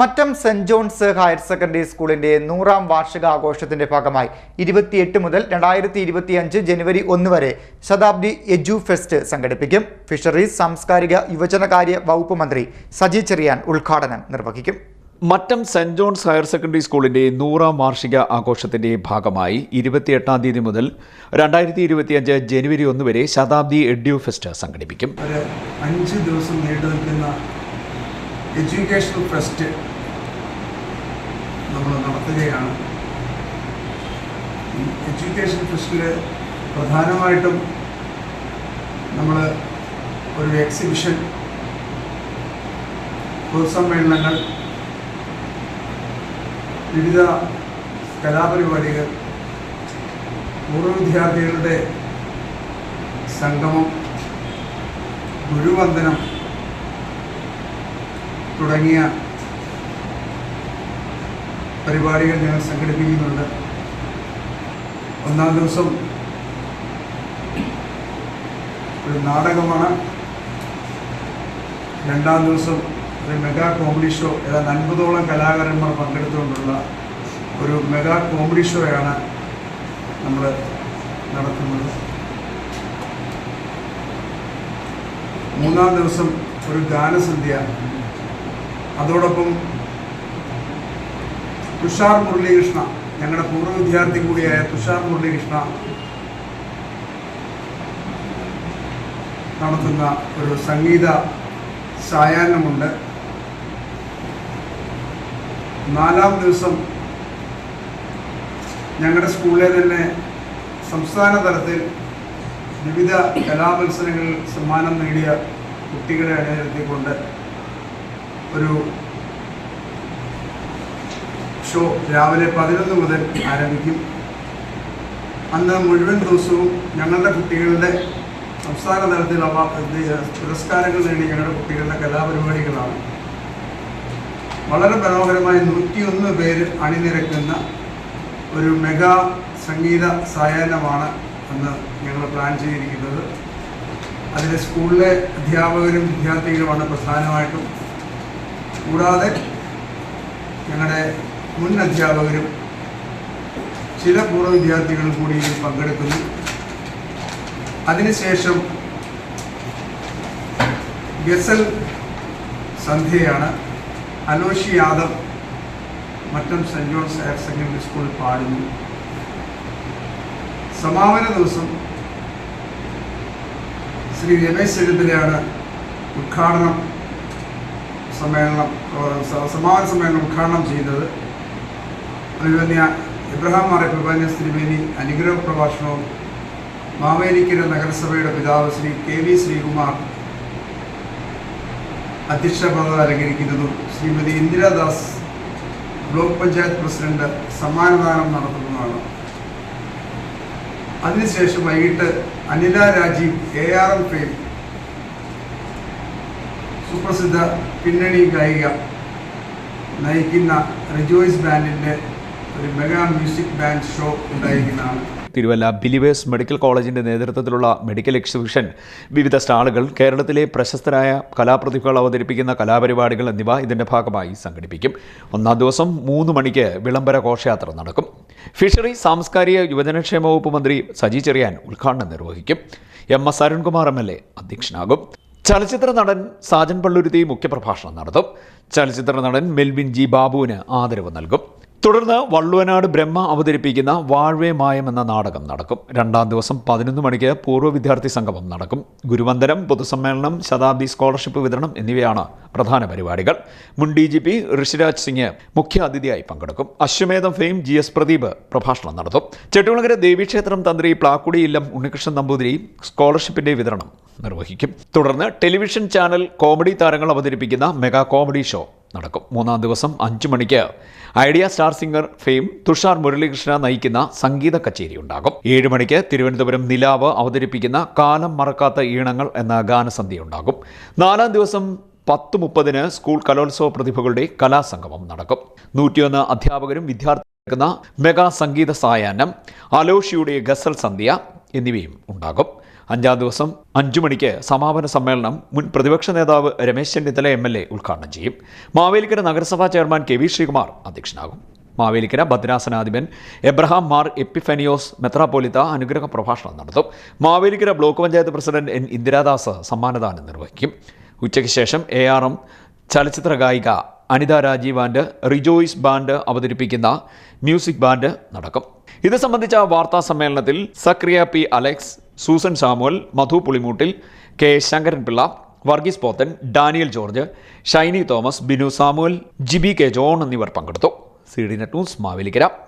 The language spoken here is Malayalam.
Mattom saint John's higher secondary സ്കൂളിന്റെ നൂറാം വാർഷികാഘോഷത്തിന്റെ ഭാഗമായി ഇരുപത്തിയെട്ട് മുതൽ രണ്ടായിരത്തി ഇരുപത്തിയഞ്ച് ജനുവരി ഒന്ന് വരെ ശതാബ്ദി എജു ഫെസ്റ്റ് സംഘടിപ്പിക്കും. ഫിഷറീസ് സാംസ്കാരിക യുവജനകാര്യ വകുപ്പ് മന്ത്രി സജി ചെറിയാൻ ഉദ്ഘാടനം നിർവഹിക്കും. Mattom saint John's higher secondary സ്കൂളിന്റെ നൂറാം വാർഷിക ആഘോഷത്തിന്റെ ഭാഗമായി ഇരുപത്തിയെട്ടാം തീയതി മുതൽ രണ്ടായിരത്തി ഇരുപത്തിയഞ്ച് ജനുവരി ഒന്ന് വരെ ശതാബ്ദി എഡ്യൂ ഫെസ്റ്റ് സംഘടിപ്പിക്കും. ഒരു അഞ്ച് ദിവസം നീണ്ടു നിൽക്കുന്ന എഡ്യൂക്കേഷണൽ ഫെസ്റ്റ് നമ്മൾ നടത്തുകയാണ്. എഡ്യൂക്കേഷൻ ഫെസ്റ്റിൽ പ്രധാനമായിട്ടും നമ്മൾ ഒരു എക്സിബിഷൻ പൊതുസമ്മേളനങ്ങൾ വിവിധ കലാപരിപാടികൾ പൂർവ വിദ്യാർത്ഥികളുടെ സംഗമം ഗുരുവന്ദനം തുടങ്ങിയ പരിപാടികൾ ഞങ്ങൾ സംഘടിപ്പിക്കുന്നുണ്ട്. ഒന്നാം ദിവസം ഒരു നാടകമാണ്. രണ്ടാം ദിവസം ഒരു മെഗാ കോമഡി ഷോ ഏതാണ്ട് അൻപതോളം കലാകാരന്മാർ പങ്കെടുത്തുകൊണ്ടുള്ള ഒരു മെഗാ കോമഡി ഷോയാണ് നമ്മൾ നടത്തുന്നത്. മൂന്നാം ദിവസം ഒരു ഗാനസന്ധ്യ. അതോടൊപ്പം തുഷാർ മുരളീകൃഷ്ണ ഞങ്ങളുടെ പൂർവ വിദ്യാർത്ഥി കൂടിയായ തുഷാർ മുരളീകൃഷ്ണ നടത്തുന്ന ഒരു സംഗീത സായാഹ്നമുണ്ട്. നാലാം ദിവസം ഞങ്ങളുടെ സ്കൂളിലെ തന്നെ സംസ്ഥാന തലത്തിൽ വിവിധ കലാമത്സരങ്ങളിൽ സമ്മാനം നേടിയ കുട്ടികളെ അണിനിരത്തിക്കൊണ്ട് ഒരു ഷോ രാവിലെ പതിനൊന്ന് മുതൽ ആരംഭിക്കും. അന്ന് മുഴുവൻ ദിവസവും ഞങ്ങളുടെ കുട്ടികളുടെ സംസ്ഥാന തലത്തിൽ അവ പുരസ്കാരങ്ങൾ നേടി ഞങ്ങളുടെ കുട്ടികളുടെ കലാപരിപാടികളാണ്. വളരെ മനോഹരമായി നൂറ്റിയൊന്ന് പേര് അണിനിരക്കുന്ന ഒരു മെഗാ സംഗീത സായാഹ്നമാണ് അന്ന് ഞങ്ങൾ പ്ലാൻ ചെയ്തിരിക്കുന്നത്. അതിൽ സ്കൂളിലെ അധ്യാപകരും വിദ്യാർത്ഥികളുമാണ് പ്രധാനമായിട്ടും കൂടാതെ ഞങ്ങളുടെ മുൻ അധ്യാപകരും ചില പൂർവ വിദ്യാർത്ഥികളും കൂടി പങ്കെടുക്കുന്നു. അതിനുശേഷം ഗസൽ സന്ധ്യയാണ്. Aloshy Yadav Mattom saint John's higher secondary സ്കൂളിൽ പാടുന്നു. സമാപന ദിവസം ശ്രീ രമേശ് ചെന്നിത്തലയാണ് ഉദ്ഘാടനം സമ്മേളനം സമാപന സമ്മേളനം ഉദ്ഘാടനം ചെയ്തത് അഭിമന്യ ഇബ്രഹാം മാറി പ്രഭാന്യ തിരുമേനി അനുഗ്രഹ പ്രഭാഷണവും മാവേലിക്കര നഗരസഭയുടെ പിതാവ് ശ്രീ കെ വി ശ്രീകുമാർ അധ്യക്ഷ പദം അലങ്കരിക്കുന്നതും ശ്രീമതി ഇന്ദിരാദാസ് ബ്ലോക്ക് പഞ്ചായത്ത് പ്രസിഡന്റ് സമ്മാനദാനം നടത്തുന്നതാണ്. അതിനുശേഷം വൈകിട്ട് Anila Rajeev A R M fame സുപ്രസിദ്ധ പിന്നണി ഗായിക നയിക്കുന്ന റിജോയ്സ് ബാൻഡിന്റെ ഒരു മെഗാ മ്യൂസിക് ബാൻഡ് ഷോ ഉണ്ടായിരിക്കുന്നതാണ്. തിരുവല്ല ബിലിവേഴ്സ് മെഡിക്കൽ കോളേജിന്റെ നേതൃത്വത്തിലുള്ള മെഡിക്കൽ എക്സിബിഷൻ. വിവിധ സ്റ്റാളുകൾ കേരളത്തിലെ പ്രശസ്തരായ കലാപ്രതിഭകൾ അവതരിപ്പിക്കുന്ന കലാപരിപാടികൾ എന്നിവ ഇതിന്റെ ഭാഗമായി സംഘടിപ്പിക്കും. ഒന്നാം ദിവസം മൂന്ന് മണിക്ക് വിളംബര ഘോഷയാത്ര നടക്കും. ഫിഷറി സാംസ്കാരിക യുവജനക്ഷേമ വകുപ്പ് മന്ത്രി സജി ചെറിയാൻ ഉദ്ഘാടനം നിർവഹിക്കും. M S Arunkumar M L A അധ്യക്ഷനാകും. ചലച്ചിത്ര നടൻ സാജൻ പള്ളുരുത്തി മുഖ്യപ്രഭാഷണം നടത്തും. ചലച്ചിത്ര നടൻ മെൽവിൻ ജി ബാബുവിന് ആദരവ് നൽകും. തുടർന്ന് വള്ളുവനാട് ബ്രഹ്മ അവതരിപ്പിക്കുന്ന വാഴ്വേ മായം എന്ന നാടകം നടക്കും. രണ്ടാം ദിവസം പതിനൊന്ന് മണിക്ക് പൂർവ വിദ്യാർത്ഥി സംഗമം നടക്കും. ഗുരുവന്ദനം പൊതുസമ്മേളനം ശതാബ്ദി സ്കോളർഷിപ്പ് വിതരണം എന്നിവയാണ് പ്രധാന പരിപാടികൾ. മുൻ D G P Rishiraj Singh മുഖ്യ അതിഥിയായി പങ്കെടുക്കും. അശ്വമേധം ഫെയിം ജി എസ് പ്രദീപ് പ്രഭാഷണം നടത്തും. ചെട്ടികുളങ്ങര ദേവീക്ഷേത്രം തന്ത്രി പ്ലാക്കുടി ഇല്ലം ഉണ്ണികൃഷ്ണൻ നമ്പൂതിരി സ്കോളർഷിപ്പിന്റെ വിതരണം നിർവഹിക്കും. തുടർന്ന് ടെലിവിഷൻ ചാനൽ കോമഡി താരങ്ങൾ അവതരിപ്പിക്കുന്ന മെഗാ കോമഡി ഷോ നടക്കും. മൂന്നാം ദിവസം അഞ്ചു മണിക്ക് Idea star singer fame Thushar Muralikrishna നയിക്കുന്ന സംഗീത കച്ചേരി ഉണ്ടാകും. ഏഴ് മണിക്ക് തിരുവനന്തപുരം നിലാവ് അവതരിപ്പിക്കുന്ന കാലം മറക്കാത്ത ഈണങ്ങൾ എന്ന ഗാനസന്ധ്യ ഉണ്ടാകും. നാലാം ദിവസം പത്ത് മുപ്പതിന് സ്കൂൾ കലോത്സവ പ്രതിഭകളുടെ കലാസംഗമം നടക്കും. നൂറ്റിയൊന്ന് അധ്യാപകരും വിദ്യാർത്ഥികളും മെഗാ സംഗീത സായാഹ്നം അലോഷിയുടെ ഗസൽ സന്ധ്യ എന്നിവയും ഉണ്ടാകും. അഞ്ചാം ദിവസം അഞ്ചു മണിക്ക് സമാപന സമ്മേളനം മുൻ പ്രതിപക്ഷ നേതാവ് Ramesh Chennithala M L A ഉദ്ഘാടനം ചെയ്യും. മാവേലിക്കര നഗരസഭാ ചെയർമാൻ കെ വി ശ്രീകുമാർ അധ്യക്ഷനാകും. മാവേലിക്കര ഭദ്രാസനാധിപൻ എബ്രഹാം മാർ എപ്പിഫെനിയോസ് മെത്രാപോലിത്ത അനുഗ്രഹ പ്രഭാഷണം നടത്തും. Mavelikkara block panchayat president N Indiradas സമ്മാനദാനം നിർവഹിക്കും. ഉച്ചയ്ക്ക് ശേഷം എ ആർ എം ചലച്ചിത്ര ഗായിക Anitha Rajeev and rejoice band അവതരിപ്പിക്കുന്ന മ്യൂസിക് ബാൻഡ് നടക്കും. ഇത് സംബന്ധിച്ച വാർത്താ സമ്മേളനത്തിൽ Zachariah P Alex Susan Samuel Madhu Pulimoottil K Sankaranpillai Varghese Pothan Daniel George Shiny Thomas Binu Samuel Jiby K John എന്നിവർ പങ്കെടുത്തു. C D net news Mavelikkara.